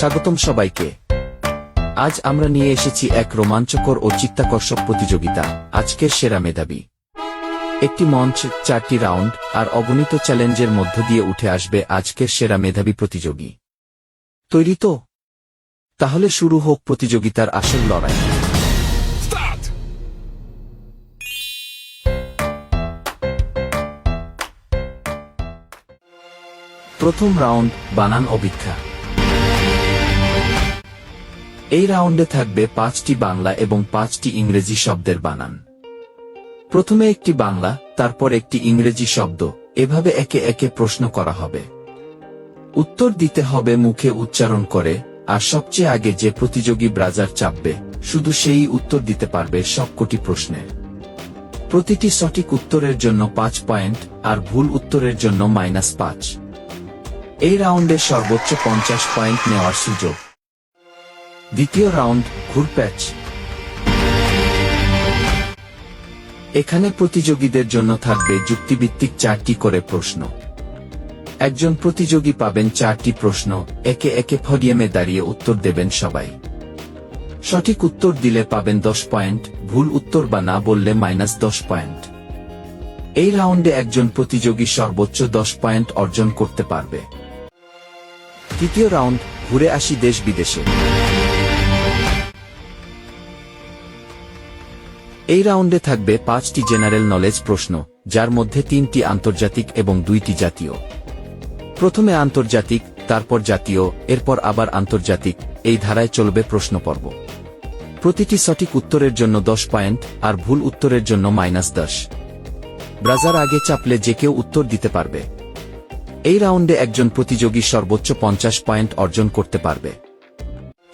স্বাগতম সবাইকে। আজ আমরা নিয়ে এসেছি এক রোমাঞ্চকর ও চিত্তাকর্ষক প্রতিযোগিতা আজকের সেরা মেধাবী। একটি মঞ্চ চারটি রাউন্ড আর অগণিত চ্যালেঞ্জের মধ্য দিয়ে উঠে আসবে আজকের সেরা মেধাবী প্রতিযোগী। তৈরি তো? তাহলে শুরু হোক প্রতিযোগিতার আসল লড়াই। প্রথম রাউন্ড বানান অভিক্ষা এই রাউন্ডে থাকবে পাঁচটি বাংলা এবং পাঁচটি ইংরেজি শব্দের বানান। প্রথমে একটি বাংলা, তারপর একটি ইংরেজি শব্দ, এভাবে একে একে প্রশ্ন করা হবে। উত্তর দিতে হবে মুখে উচ্চারণ করে, আর সবচেয়ে আগে যে প্রতিযোগী ব্রাজার চাপবে, শুধু সেই উত্তর দিতে পারবে সবকটি প্রশ্নের প্রতিটি সঠিক উত্তরের জন্য পাঁচ পয়েন্ট, আর ভুল উত্তরের জন্য মাইনাস পাঁচ। এই রাউন্ডে সর্বোচ্চ পঞ্চাশ পয়েন্ট নেওয়ার সুযোগ। দ্বিতীয় রাউন্ড ঘুরপ্যাচ এখানে প্রতিযোগীদের জন্য থাকবে যুক্তিভিত্তিক চারটি করে প্রশ্ন। একজন প্রতিযোগী পাবেন চারটি প্রশ্ন, একে একে ফডিয়ামে দাঁড়িয়ে উত্তর দেবেন সবাই। সঠিক উত্তর দিলে পাবেন দশ পয়েন্ট, ভুল উত্তর বা না বললে মাইনাস দশ পয়েন্ট। এই রাউন্ডে একজন প্রতিযোগী সর্বোচ্চ দশ পয়েন্ট অর্জন করতে পারবে। তৃতীয় রাউন্ড, ঘুরে আসি দেশ বিদেশে। এই রাউন্ডে থাকবে পাঁচটি জেনারেল নলেজ প্রশ্ন, যার মধ্যে তিনটি আন্তর্জাতিক এবং দুইটি জাতীয়। প্রথমে আন্তর্জাতিক, তারপর জাতীয়, এরপর আবার আন্তর্জাতিক, এই ধারায় চলবে প্রশ্ন পর্ব প্রতিটি সঠিক উত্তরের জন্য দশ পয়েন্ট, আর ভুল উত্তরের জন্য মাইনাস দশ। ব্রাজার আগে চাপলে যে কেউ উত্তর দিতে পারবে। এই রাউন্ডে একজন প্রতিযোগী সর্বোচ্চ পঞ্চাশ পয়েন্ট অর্জন করতে পারবে।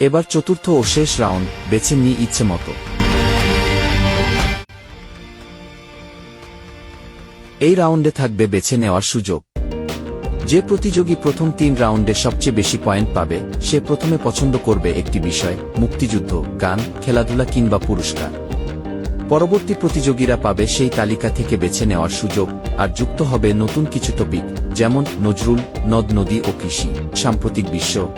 এবার চতুর্থ ও শেষ রাউন্ড, বেছে নিয়ে ইচ্ছে মতো। এই রাউন্ডে থাকবে বেছে নেওয়ার সুযোগ। যে প্রতিযোগী প্রথম তিন রাউন্ডে সবচেয়ে বেশি পয়েন্ট পাবে, সে প্রথমে পছন্দ করবে একটি বিষয়, মুক্তিযুদ্ধ, গান, খেলাধুলা কিংবা পুরস্কার। পরবর্তী প্রতিযোগীরা পাবে সেই তালিকা থেকে বেছে নেওয়ার সুযোগ, আর যুক্ত হবে নতুন কিছু টপিক, যেমন নজরুল, নদ, নদী ও কৃষি, সাম্প্রতিক বিশ্ব।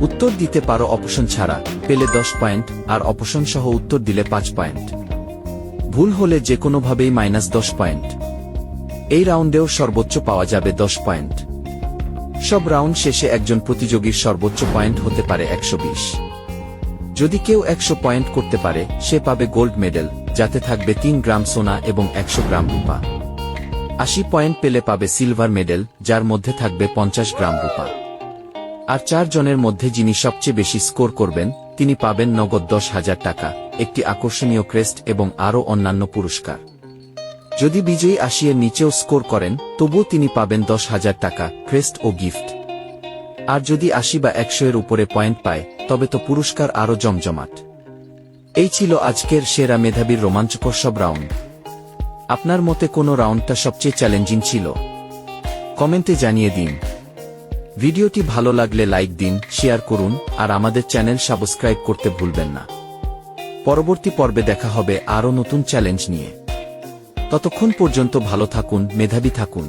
উত্তর দিতে পারো অপশন ছাড়া, পেলে দশ পয়েন্ট, আর অপশন সহ উত্তর দিলে পাঁচ পয়েন্ট। ভুল হলে যে কোনোভাবেই মাইনাস দশ পয়েন্ট। এই রাউন্ডেও সর্বোচ্চ পাওয়া যাবে দশ পয়েন্ট। সব রাউন্ড শেষে একজন প্রতিযোগীর সর্বোচ্চ পয়েন্ট হতে পারে একশো বিশ। যদি কেউ একশো পয়েন্ট করতে পারে, সে পাবে গোল্ড মেডেল, যাতে থাকবে তিন গ্রাম সোনা এবং একশো গ্রাম রূপা। আশি পয়েন্ট পেলে পাবে সিলভার মেডেল, যার মধ্যে থাকবে পঞ্চাশ গ্রাম রূপা। আর চার জনের মধ্যে যিনি সবচেয়ে বেশি স্কোর করবেন, তিনি পাবেন নগদ দশ হাজার টাকা, একটি আকর্ষণীয় ক্রেস্ট এবং আরও অন্যান্য পুরস্কার। যদি বিজয়ী আশিয়ের নিচেও স্কোর করেন, তবুও তিনি পাবেন দশ হাজার টাকা, ক্রেস্ট ও গিফট। আর যদি আশি বা একশো এর উপরে পয়েন্ট পায়, তবে তো পুরস্কার আরও জমজমাট। এই ছিল আজকের সেরা মেধাবীর রোমাঞ্চকর সব রাউন্ড। আপনার মতে কোন রাউন্ডটা সবচেয়ে চ্যালেঞ্জিং ছিল? কমেন্টে জানিয়ে দিন। ভিডিওটি ভালো লাগলে লাইক দিন, শেয়ার করুন, আর আমাদের চ্যানেল সাবস্ক্রাইব করতে ভুলবেন না। পরবর্তী পর্বে দেখা হবে আরও নতুন চ্যালেঞ্জ নিয়ে। ততক্ষণ পর্যন্ত ভালো থাকুন মেধাবী থাকুন।